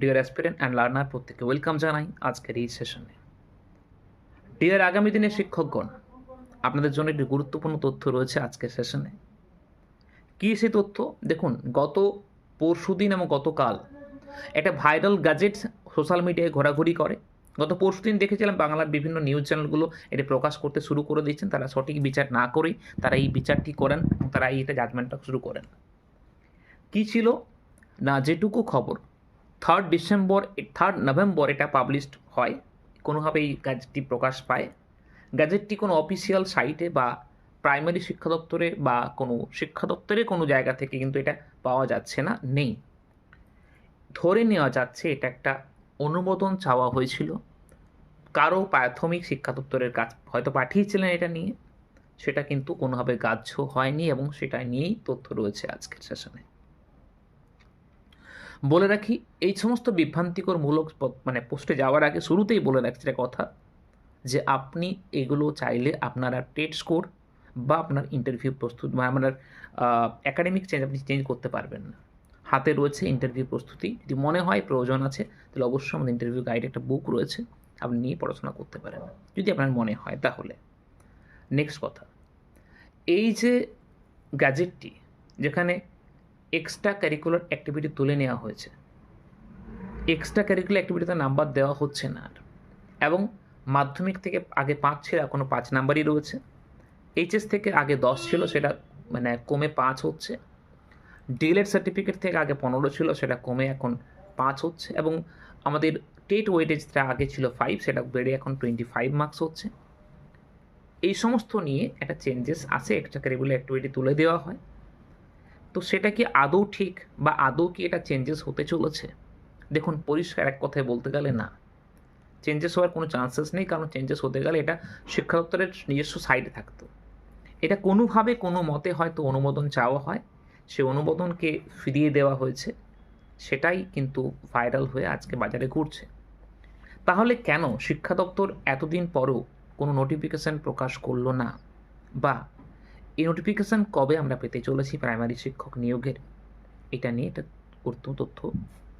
Deer aspirant and learner প্রত্যেকে welcome জানাই আজকের এই সেশনে ডিয়ার আগামী দিনের শিক্ষকগণ, আপনাদের জন্য একটি গুরুত্বপূর্ণ তথ্য রয়েছে আজকের সেশনে কী সেই তথ্য? দেখুন, গত পরশুদিন এবং গতকাল একটা ভাইরাল গ্যাজেট সোশ্যাল মিডিয়ায় ঘোরাঘুরি করে। গত পরশু দিন দেখেছিলাম বাংলার বিভিন্ন নিউজ চ্যানেলগুলো এটি প্রকাশ করতে শুরু করে দিয়েছেন। তারা সঠিক বিচার না করেই তারা এই বিচারটি করেন এবং তারা এইটা জাজমেন্টটা শুরু করেন। কী ছিল? না যেটুকু খবর থার্ড ডিসেম্বর থার্ড নভেম্বর এটা পাবলিশড হয়। কোনোভাবে এই গ্যাজেটটি প্রকাশ পায়। গ্যাজেটটি কোনো অফিসিয়াল সাইটে বা প্রাইমারি শিক্ষা দপ্তরে বা কোনো শিক্ষা দপ্তরে কোনো জায়গা থেকে কিন্তু এটা পাওয়া যাচ্ছে না, নেই। ধরে নেওয়া যাচ্ছে এটা একটা অনুমোদন চাওয়া হয়েছিল। কারও প্রাথমিক শিক্ষা দপ্তরের কাজ হয়তো পাঠিয়েছিলেন এটা নিয়ে। সেটা কিন্তু কোনোভাবে গ্রাহ্য হয়নি এবং সেটা নিয়েই তথ্য রয়েছে আজকের সেশনে বলে রাখি, এই সমস্ত বিভ্রান্তিকর মূলক মানে পোস্টে যাওয়ার আগে শুরুতেই বলে রাখছি একটা কথা, যে আপনি এগুলো চাইলে আপনার টেট স্কোর বা আপনার ইন্টারভিউ প্রস্তুত, বা আপনার একাডেমিক চেঞ্জ আপনি চেঞ্জ করতে পারবেন না। হাতে রয়েছে ইন্টারভিউ প্রস্তুতি, যদি মনে হয় প্রয়োজন আছে, তাহলে অবশ্যই আমাদের ইন্টারভিউ গাইড একটা বুক রয়েছে, আপনি নিয়ে পড়াশোনা করতে পারেন, যদি আপনার মনে হয় তাহলে। নেক্সট কথা, এই যে গ্যাজেটটি যেখানে এক্সট্রা ক্যারিকুলার অ্যাক্টিভিটি তুলে নেওয়া হয়েছে। এক্সট্রা ক্যারিকুলার অ্যাক্টিভিটিতে নাম্বার দেওয়া হচ্ছে না আর। এবং মাধ্যমিক থেকে আগে পাঁচ ছিল এখনও পাঁচ নাম্বারই রয়েছে। এইচএস থেকে আগে দশ ছিল, সেটা মানে কমে পাঁচ হচ্ছে। ডিএলএড সার্টিফিকেট থেকে আগে পনেরো ছিল, সেটা কমে এখন পাঁচ হচ্ছে। এবং আমাদের টেট ওয়েটেজটা আগে ছিল ফাইভ সেটা বেড়ে এখন টোয়েন্টি ফাইভ মার্কস হচ্ছে। এই সমস্ত নিয়ে একটা চেঞ্জেস আছে এক্সট্রা কারিকুলার অ্যাক্টিভিটি তুলে দেওয়া হয়। তো সেটা কি আদৌ ঠিক বা আদৌ কি এটা চেঞ্জেস হতে চলেছে? দেখুন, পরিষ্কার এক কথায় বলতে গেলে না। চেঞ্জেস হওয়ার কোনো চান্সেস নেই, কারণ চেঞ্জেস হতে গেলে এটা শিক্ষা দপ্তরের নিজস্ব সাইডে থাকতো। এটা কোনোভাবে কোনো মতে হয়তো অনুমোদন চাওয়া হয়, সে অনুমোদনকে ফিরিয়ে দেওয়া হয়েছে, সেটাই কিন্তু ভাইরাল হয়ে আজকে বাজারে ঘুরছে। তাহলে কেন শিক্ষা দপ্তর এতদিন পরও কোনো নোটিফিকেশান প্রকাশ করল না? বা এই নোটিফিকেশান কবে আমরা পেতে চলেছি প্রাইমারি শিক্ষক নিয়োগের? এটা নিয়ে গুরুত্বপূর্ণ তথ্য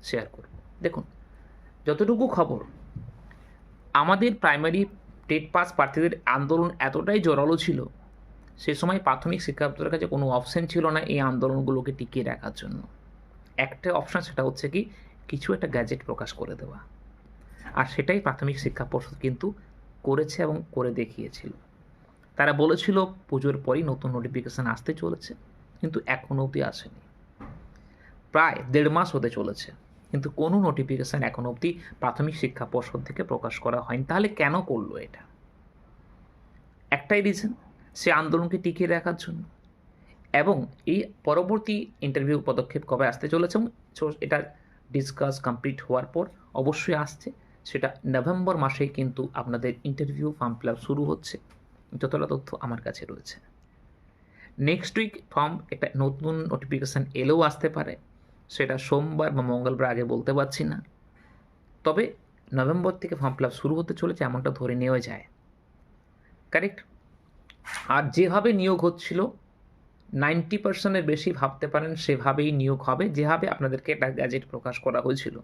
শেয়ার করব। দেখুন, যতটুকু খবর, আমাদের প্রাইমারি টেট পাস প্রার্থীদের আন্দোলন এতটাই জোরালো ছিল, সে সময় প্রাথমিক শিক্ষা দপ্তরের কাছে কোনো অপশন ছিল না এই আন্দোলনগুলোকে টিকিয়ে রাখার জন্য। একটা অপশান সেটা হচ্ছে কি, কিছু একটা গ্যাজেট প্রকাশ করে দেওয়া। আর সেটাই প্রাথমিক শিক্ষা পর্ষদ কিন্তু করেছে এবং করে দেখিয়েছিল। তারা বলেছিল পুজোর পরই নতুন নোটিফিকেশান আসতে চলেছে, কিন্তু এখনও অবধি আসেনি। প্রায় দেড় মাস হতে চলেছে, কিন্তু কোনো নোটিফিকেশান এখনও অবধি প্রাথমিক শিক্ষা পর্ষদ থেকে প্রকাশ করা হয়নি। তাহলে কেন করল এটা? একটাই রিজন সে আন্দোলনকে টিকিয়ে রাখার জন্য। এবং এই পরবর্তী ইন্টারভিউ পদক্ষেপ কবে আসতে চলেছে এটা ডিসকাস কমপ্লিট হওয়ার পর অবশ্যই আসছে। সেটা নভেম্বর মাসেই কিন্তু আপনাদের ইন্টারভিউ ফর্ম ফিল শুরু হচ্ছে। যতটা তথ্য আমার কাছে রয়েছে। নেক্সট উইক ফর্ম একটা নতুন নোটিফিকেশান এলেও আসতে পারে। সেটা সোমবার বা মঙ্গলবার আগে বলতে পারছি না। তবে নভেম্বর থেকে ফর্ম ফিল শুরু হতে চলেছে, এমনটা ধরে নেওয়া যায়। কারেক্ট আর যেভাবে নিয়োগ হচ্ছিল নাইনটি পার্সেন্টের বেশি ভাবতে পারেন, সেভাবেই নিয়োগ হবে, যেভাবে আপনাদেরকে একটা গ্যাজেট প্রকাশ করা হয়েছিল।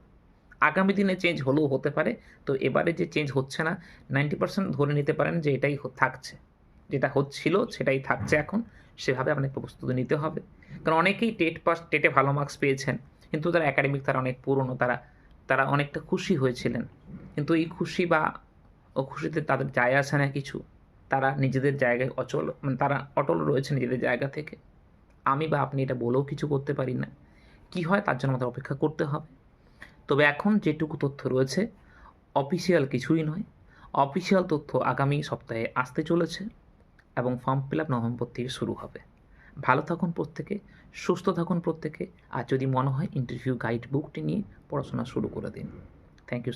আগামী দিনে চেঞ্জ হলেও হতে পারে। তো এবারে যে চেঞ্জ হচ্ছে না নাইনটি পার্সেন্ট ধরে নিতে পারেন যে এটাই থাকছে। যেটা হচ্ছিল সেটাই থাকছে এখন। সেভাবে আপনাকে প্রস্তুতি নিতে হবে। কারণ অনেকেই টেট পাস টেটে ভালো মার্কস পেয়েছেন। কিন্তু তারা একাডেমিক তারা অনেক পুরনো, তারা তারা অনেকটা খুশি হয়েছিলেন। কিন্তু এই খুশি বা ও খুশিতে তাদের যায় আসে না কিছু। তারা নিজেদের জায়গায় অচল মানে তারা অটল রয়েছে নিজেদের জায়গা থেকে। আমি বা আপনি এটা বলেও কিছু করতে পারি না। কি হয় তার জন্য আমাদের অপেক্ষা করতে হবে। তবে এখন যেটুকু তথ্য রয়েছে অফিসিয়াল কিছুই নয়। অফিসিয়াল তথ্য আগামী সপ্তাহে আসতে চলেছে এবং ফর্ম ফিল আপ নভেম্বর থেকে শুরু হবে। ভালো থাকুন প্রত্যেকে, সুস্থ থাকুন প্রত্যেকে, আর যদি মনে হয় ইন্টারভিউ গাইড বুকটি নিয়ে পড়াশোনা শুরু করে দিন। Thank you